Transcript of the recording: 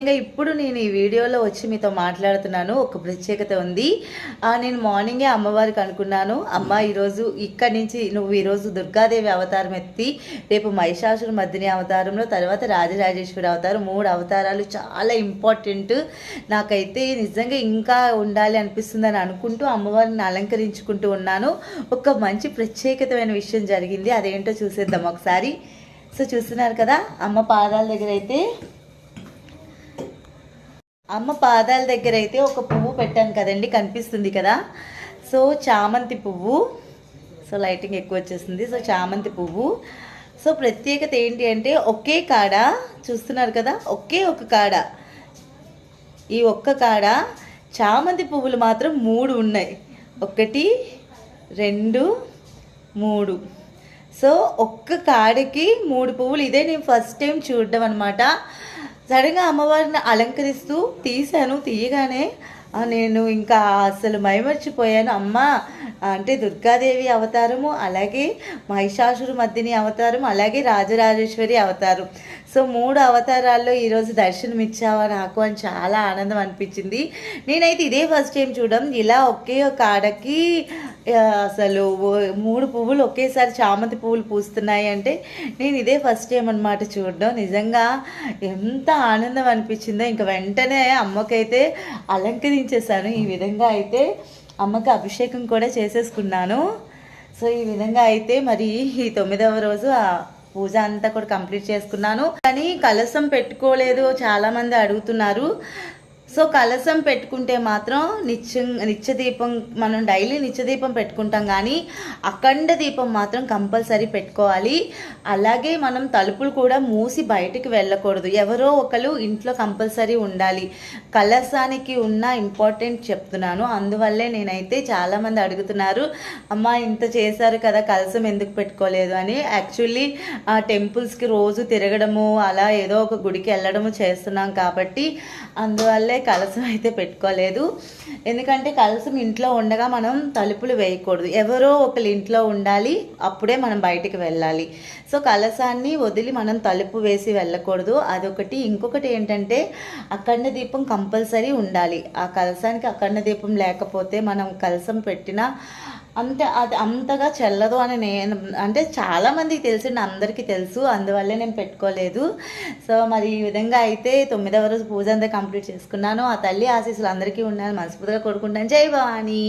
ఇంకా ఇప్పుడు నేను ఈ వీడియోలో వచ్చి మీతో మాట్లాడుతున్నాను. ఒక ప్రత్యేకత ఉంది. నేను మార్నింగే అమ్మవారికి అనుకున్నాను. అమ్మ ఈరోజు ఇక్కడి నుంచి నువ్వు ఈరోజు దుర్గాదేవి అవతారం ఎత్తి రేపు మహిషాసుర మధ్యని అవతారంలో తర్వాత రాజరాజేశ్వరి అవతారం మూడు అవతారాలు చాలా ఇంపార్టెంట్. నాకైతే నిజంగా ఇంకా ఉండాలి అనిపిస్తుందని అనుకుంటూ అమ్మవారిని అలంకరించుకుంటూ ఉన్నాను. ఒక మంచి ప్రత్యేకతమైన విషయం జరిగింది. అదేంటో చూసేద్దాం ఒకసారి. సో చూస్తున్నారు కదా అమ్మ పాదాల దగ్గర అయితే అమ్మ పాదాల దగ్గర అయితే ఒక పువ్వు పెట్టాను కదండి కనిపిస్తుంది కదా. సో చామంతి పువ్వు. సో లైటింగ్ ఎక్కువ వచ్చేస్తుంది సో చామంతి పువ్వు. సో ప్రత్యేకత ఏంటి అంటే ఒకే కాడ చూస్తున్నారు కదా ఒకే ఒక కాడ. ఈ ఒక్క కాడ చామంతి పువ్వులు మాత్రం మూడు ఉన్నాయి. ఒకటి రెండు మూడు. సో ఒక్క కాడకి మూడు పువ్వులు ఇదే నేను ఫస్ట్ టైం చూడడం అనమాట సడన్గా అమ్మవారిని అలంకరిస్తూ తీశాను తీయగానే నేను ఇంకా అసలు మైమర్చిపోయాను. అమ్మ అంటే దుర్గాదేవి అవతారము అలాగే మహిషాసురు మధ్యని అవతారం అలాగే రాజరాజేశ్వరి అవతారం. సో మూడు అవతారాల్లో ఈరోజు దర్శనం ఇచ్చావా నాకు అని చాలా ఆనందం అనిపించింది. నేనైతే ఇదే ఫస్ట్ టైం చూడడం. ఇలా ఒకే ఒక ఆడకి అసలు మూడు పువ్వులు ఒకేసారి చామంతి పువ్వులు పూస్తున్నాయి అంటే నేను ఇదే ఫస్ట్ టైం అనమాట చూడడం. నిజంగా ఎంత ఆనందం అనిపించిందో. ఇంకా వెంటనే అమ్మకైతే అలంకరించేశాను. ఈ విధంగా అయితే అమ్మకి అభిషేకం కూడా చేసేసుకున్నాను. సో ఈ విధంగా అయితే మరి ఈ తొమ్మిదవ రోజు ఆ పూజ అంతా కూడా కంప్లీట్ చేసుకున్నాను. కానీ కలసం పెట్టుకోలేదు. చాలామంది అడుగుతున్నారు. సో కలసం పెట్టుకుంటే మాత్రం నిత్య నిత్యదీపం మనం డైలీ నిత్యదీపం పెట్టుకుంటాం కానీ అఖండ దీపం మాత్రం కంపల్సరీ పెట్టుకోవాలి. అలాగే మనం తలుపులు కూడా మూసి బయటికి వెళ్ళకూడదు. ఎవరో ఒకరు ఇంట్లో కంపల్సరీ ఉండాలి. కలసానికి ఉన్న ఇంపార్టెంట్ చెప్తున్నాను. అందువల్లే నేనైతే చాలామంది అడుగుతున్నారు అమ్మ ఇంత చేశారు కదా కలసం ఎందుకు పెట్టుకోలేదు? అని. యాక్చువల్లీ ఆ టెంపుల్స్కి రోజు తిరగడము అలా ఏదో ఒక గుడికి వెళ్ళడము చేస్తున్నాం కాబట్టి అందువల్లే కలసం అయితే పెట్టుకోలేదు. ఎందుకంటే కలసం ఇంట్లో ఉండగా మనం తలుపులు వేయకూడదు. ఎవరో ఒకరు ఇంట్లో ఉండాలి అప్పుడే మనం బయటికి వెళ్ళాలి. సో కలసాన్ని వదిలి మనం తలుపు వేసి వెళ్ళకూడదు. అదొకటి. ఇంకొకటి ఏంటంటే అఖండ దీపం కంపల్సరీ ఉండాలి. ఆ కలసానికి అఖండ దీపం లేకపోతే మనం కలసం పెట్టినా అంతే అది అంతగా చెల్లదు అని నేను అంటే చాలామందికి తెలిసి అందరికీ తెలుసు అందువల్లే నేను పెట్టుకోలేదు. సో మరి ఈ విధంగా అయితే తొమ్మిదవ రోజు పూజ అంతా కంప్లీట్ చేసుకున్నాను. ఆ తల్లి ఆశీస్సులు అందరికీ ఉండాలని మనస్ఫూర్తిగా కోరుకుంటాను. జై భవానీ!